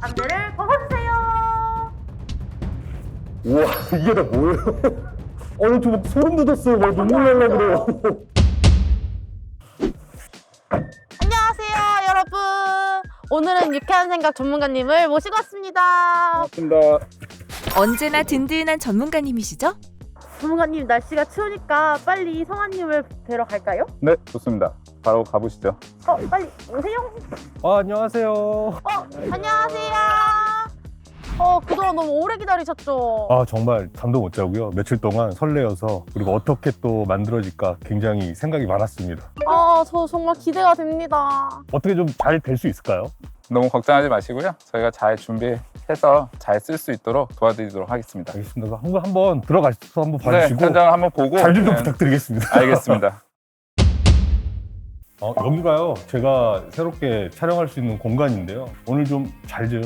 안대를 벗어주세요. 우와 이게 다 뭐예요? 어느 저막 소름 돋았어요. 막 눈물 날라 그래요. 안녕하세요, 여러분. 오늘은 유쾌한 생각 전문가님을 모시고 왔습니다. 반갑습니다. 언제나 든든한 전문가님이시죠? 전문가님, 날씨가 추우니까 빨리 성아님을 뵈러 갈까요? 네, 좋습니다. 바로 가보시죠. 어, 빨리 오세요. 아 안녕하세요. 어, 안녕하세요. 어, 그동안 너무 오래 기다리셨죠? 아 정말 잠도 못 자고요. 며칠 동안 설레어서 그리고 어떻게 또 만들어질까 굉장히 생각이 많았습니다. 아, 저 정말 기대가 됩니다. 어떻게 좀 잘 될 수 있을까요? 너무 걱정하지 마시고요. 저희가 잘 준비해서 잘 쓸 수 있도록 도와드리도록 하겠습니다. 알겠습니다. 한번 한번 들어가셔서 한번 네, 봐주시고 현장을 한번 보고 잘좀좀 네, 부탁드리겠습니다. 알겠습니다. 어, 여기가요. 제가 새롭게 촬영할 수 있는 공간인데요. 오늘 좀 잘좀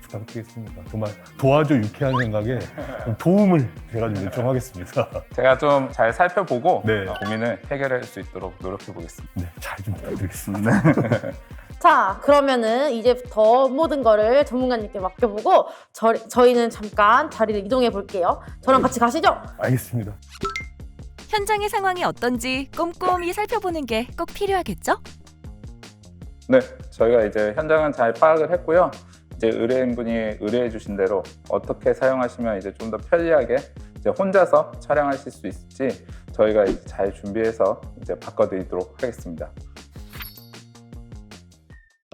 부탁드리겠습니다. 정말 도와줘 유쾌한 생각에 좀 도움을 제가 좀 요청하겠습니다. 제가 좀 잘 살펴보고 네. 어, 고민을 해결할 수 있도록 노력해 보겠습니다. 네, 잘 좀 부탁드리겠습니다. 자, 그러면은 이제부터 모든 거를 전문가님께 맡겨보고 저, 저희는 잠깐 자리를 이동해 볼게요. 저랑 같이 가시죠. 알겠습니다. 현장의 상황이 어떤지 꼼꼼히 살펴보는 게 꼭 필요하겠죠? 네, 저희가 이제 현장은 잘 파악을 했고요. 이제 의뢰인분이 의뢰해 주신 대로 어떻게 사용하시면 이제 좀 더 편리하게 이제 혼자서 촬영하실 수 있을지 저희가 이제 잘 준비해서 이제 바꿔드리도록 하겠습니다.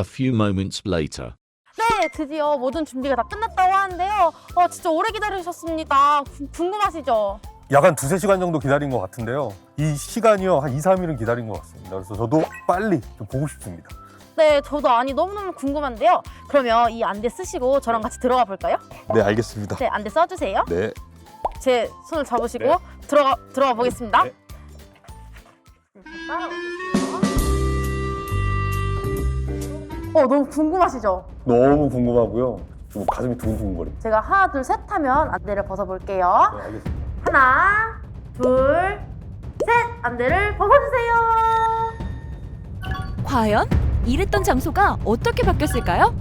A few moments later. 네, 드디어 모든 준비가 다 끝났다고 하는데요. 어, 진짜 오래 기다리셨습니다. 구- 궁금하시죠? 약 한 두세 시간 정도 기다린 것 같은데요. 이 시간이요. 한 2, 3일은 기다린 것 같습니다. 그래서 저도 빨리 좀 보고 싶습니다. 네, 저도 아니 너무너무 궁금한데요. 그러면 이 안대 쓰시고 저랑 같이 들어가 볼까요? 네, 알겠습니다. 네, 안대 써주세요. 네. 제 손을 잡으시고 네. 들어가 들어가 보겠습니다. 네. 어, 너무 궁금하시죠? 너무 궁금하고요. 좀 가슴이 두근두근거립니다. 제가 하나, 둘, 셋 하면 안대를 벗어볼게요. 네, 알겠습니다. 하나, 둘, 셋! 안대를 벗어주세요. 과연 일했던 장소가 어떻게 바뀌었을까요?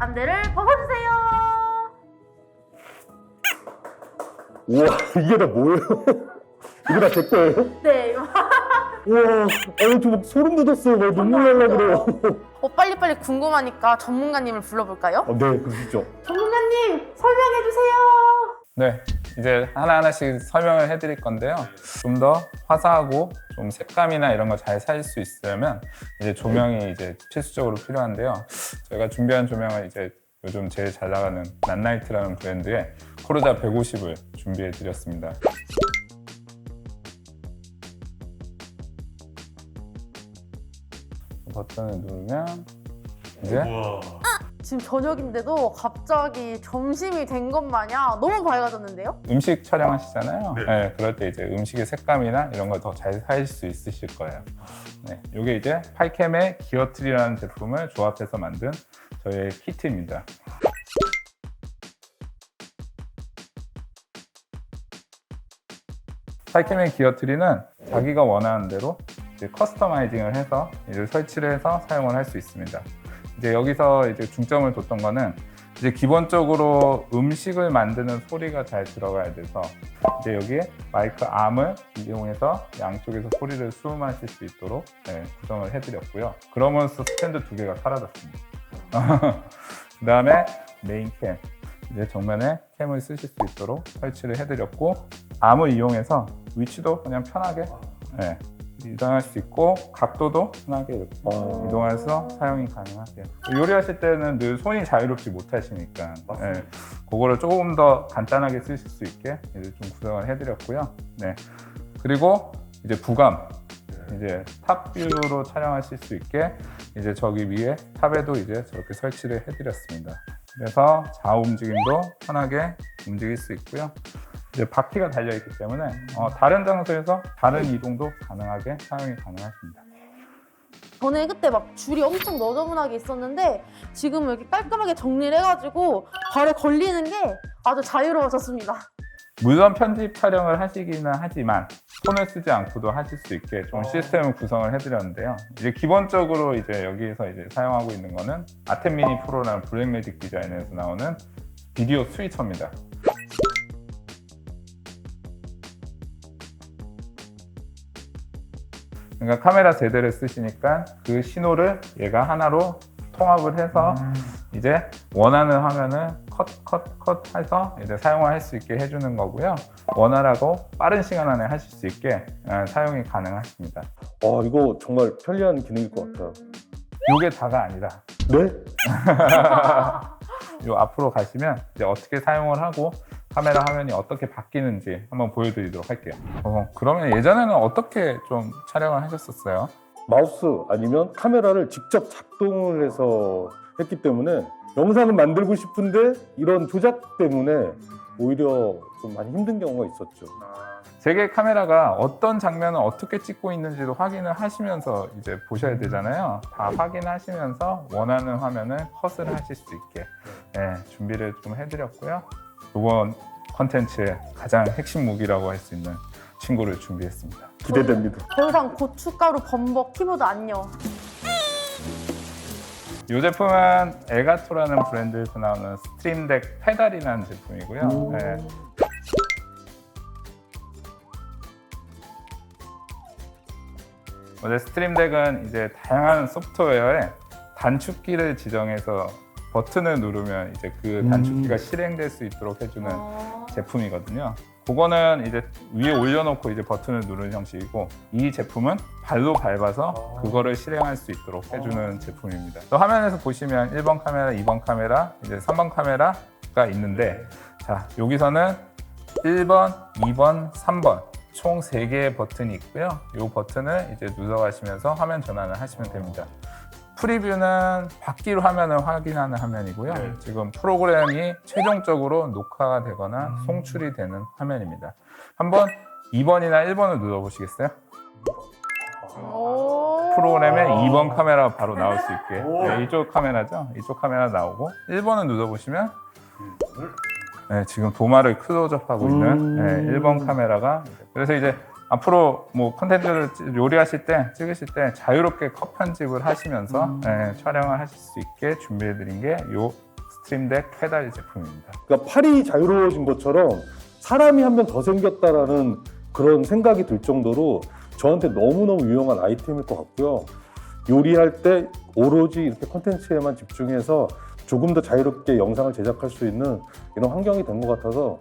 안대를 벗어주세요. 우와, 이게 다 뭐예요? 이게 다 제 거예요? 네, 우와, 어느 저막 소름 돋았어요. 막 눈물 날라 그래요. 어, 빨리빨리 궁금하니까 전문가님을 불러볼까요? 어, 네, 그러시죠. 전문가님, 설명해주세요. 네, 이제 하나하나씩 설명을 해드릴 건데요. 좀 더 화사하고 좀 색감이나 이런 거잘살수 있으려면 이제 조명이 이제 필수적으로 필요한데요. 저희가 준비한 조명은 이제 요즘 제일 잘 나가는 낫나이트라는 브랜드의 코르자 150을 준비해 드렸습니다. 버튼을 누르면 이제 우와. 지금 저녁인데도 갑자기 점심이 된 것 마냥 너무 밝아졌는데요? 음식 촬영하시잖아요. 네. 네. 그럴 때 이제 음식의 색감이나 이런 걸 더 잘 살릴 수 있으실 거예요. 네, 이게 이제 파이캠의 기어트리라는 제품을 조합해서 만든 저희의 키트입니다. 파이캠의 기어트리는 자기가 원하는 대로 이제 커스터마이징을 해서 이제 설치를 해서 사용을 할 수 있습니다. 이제 여기서 이제 중점을 뒀던 거는 이제 기본적으로 음식을 만드는 소리가 잘 들어가야 돼서 이제 여기에 마이크 암을 이용해서 양쪽에서 소리를 수음하실 수 있도록 네, 구성을 해드렸고요. 그러면서 스탠드 두 개가 사라졌습니다. 그 다음에 메인 캠 이제 정면에 캠을 쓰실 수 있도록 설치를 해드렸고 암을 이용해서 위치도 그냥 편하게 네, 이동할 수 있고 각도도 편하게 이렇게 어. 이동해서 사용이 가능하세요. 요리하실 때는 늘 손이 자유롭지 못하시니까 네, 그거를 조금 더 간단하게 쓰실 수 있게 이제 좀 구성을 해드렸고요. 네. 그리고 이제 부감 이제 탑 뷰로 촬영하실 수 있게 이제 저기 위에 탑에도 이제 저렇게 설치를 해드렸습니다. 그래서 좌우 움직임도 편하게 움직일 수 있고요. 바퀴가 달려 있기 때문에 어, 다른 장소에서 다른 이동도 가능하게 사용이 가능하십니다. 저는 그때 막 줄이 엄청 너저분하게 있었는데 지금은 이렇게 깔끔하게 정리를 해가지고 발에 걸리는 게 아주 자유로워졌습니다. 물론 편집 촬영을 하시기는 하지만 폰을 쓰지 않고도 하실 수 있게 좀 시스템을 구성을 해드렸는데요. 이제 기본적으로 이제 여기에서 이제 사용하고 있는 거는 아템 미니 프로라는 블랙매직 디자인에서 나오는 비디오 스위처입니다. 그러니까 카메라 세대를 쓰시니까 그 신호를 얘가 하나로 통합을 해서 이제 원하는 화면을 컷, 컷, 컷 해서 이제 사용을 할수 있게 해주는 거고요. 원활하고 빠른 시간 안에 하실 수 있게 어, 사용이 가능하십니다. 와 이거 정말 편리한 기능일 것 같아요. 이게 다가 아니라 네? 요 앞으로 가시면 이제 어떻게 사용을 하고 카메라 화면이 어떻게 바뀌는지 한번 보여드리도록 할게요. 어, 그러면 예전에는 어떻게 좀 촬영을 하셨었어요? 마우스 아니면 카메라를 직접 작동을 해서 했기 때문에 영상을 만들고 싶은데 이런 조작 때문에 오히려 좀 많이 힘든 경우가 있었죠. 제게 카메라가 어떤 장면을 어떻게 찍고 있는지도 확인을 하시면서 이제 보셔야 되잖아요. 다 확인하시면서 원하는 화면을 컷을 하실 수 있게 네, 준비를 좀 해드렸고요. 이번 컨텐츠의 가장 핵심 무기라고 할 수 있는 친구를 준비했습니다. 기대됩니다. 더 이상 고춧가루 범벅 키보드 안녕. 이 제품은 엘가토라는 브랜드에서 나오는 스트림덱 페달이라는 제품이고요. 네. 어제 스트림덱은 이제 다양한 소프트웨어에 단축키를 지정해서 버튼을 누르면 이제 그 단축키가 실행될 수 있도록 해주는 제품이거든요. 그거는 이제 위에 올려놓고 이제 버튼을 누르는 형식이고 이 제품은 발로 밟아서 그거를 실행할 수 있도록 해주는 제품입니다. 또 화면에서 보시면 1번 카메라, 2번 카메라, 이제 3번 카메라가 있는데 자 여기서는 1번, 2번, 3번 총 3개의 버튼이 있고요. 이 버튼을 이제 눌러가시면서 화면 전환을 하시면 됩니다. 프리뷰는 받기로 화면을 확인하는 화면이고요. 지금 프로그램이 최종적으로 녹화가 되거나 송출이 되는 화면입니다. 한번 2번이나 1번을 눌러보시겠어요? 오. 프로그램에 2번 카메라가 바로 나올 수 있게 네, 이쪽 카메라죠? 이쪽 카메라 나오고 1번을 눌러보시면 네, 지금 도마를 클로즈업하고 있는 네, 1번 카메라가 그래서 이제 앞으로 뭐 콘텐츠를 찌- 요리하실 때 찍으실 때 자유롭게 컷 편집을 하시면서 네, 촬영을 하실 수 있게 준비해드린 게이 스트림덱 페달 제품입니다. 그러니까 팔이 자유로워진 것처럼 사람이 한 명 더 생겼다라는 그런 생각이 들 정도로 저한테 너무너무 유용한 아이템일 것 같고요. 요리할 때 오로지 이렇게 컨텐츠에만 집중해서 조금 더 자유롭게 영상을 제작할 수 있는 이런 환경이 된 것 같아서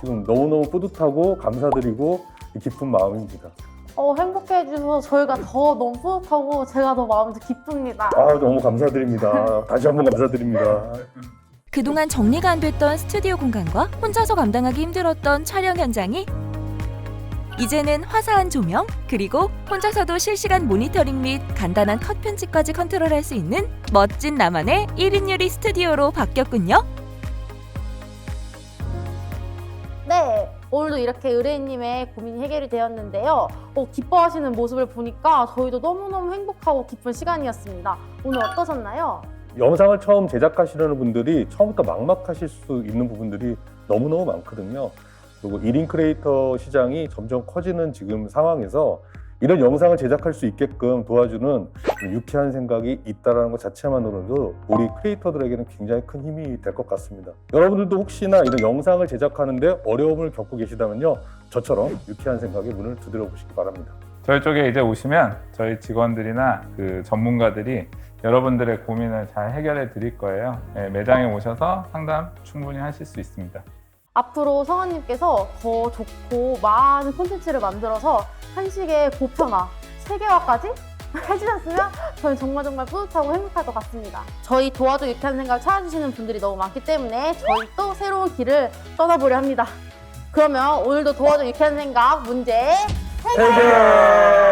지금 너무너무 뿌듯하고 감사드리고 기쁜 마음입니다. 어, 행복해 해주셔서 저희가 더 너무 뿌듯하고 제가 더 마음이 더 기쁩니다. 아, 너무 감사드립니다. 다시 한번 감사드립니다. 그동안 정리가 안 됐던 스튜디오 공간과 혼자서 감당하기 힘들었던 촬영 현장이 이제는 화사한 조명 그리고 혼자서도 실시간 모니터링 및 간단한 컷 편집까지 컨트롤할 수 있는 멋진 나만의 1인 요리 스튜디오로 바뀌었군요. 오늘도 이렇게 의뢰인님의 고민이 해결이 되었는데요. 어, 기뻐하시는 모습을 보니까 저희도 너무너무 행복하고 기쁜 시간이었습니다. 오늘 어떠셨나요? 영상을 처음 제작하시려는 분들이 처음부터 막막하실 수 있는 부분들이 너무너무 많거든요. 그리고 1인 크리에이터 시장이 점점 커지는 지금 상황에서 이런 영상을 제작할 수 있게끔 도와주는 유쾌한 생각이 있다는 것 자체만으로도 우리 크리에이터들에게는 굉장히 큰 힘이 될 것 같습니다. 여러분들도 혹시나 이런 영상을 제작하는데 어려움을 겪고 계시다면요. 저처럼 유쾌한 생각에 문을 두드려 보시기 바랍니다. 저희 쪽에 이제 오시면 저희 직원들이나 그 전문가들이 여러분들의 고민을 잘 해결해 드릴 거예요. 네, 매장에 오셔서 상담 충분히 하실 수 있습니다. 앞으로 성원님께서 더 좋고 많은 콘텐츠를 만들어서 한식의 보편화, 세계화까지 해주셨으면 저는 정말 정말 뿌듯하고 행복할 것 같습니다. 저희 도와줘 유쾌한 생각 찾아주시는 분들이 너무 많기 때문에 저희 또 새로운 길을 떠나보려 합니다. 그러면 오늘도 도와줘 유쾌한 생각 문제 해결!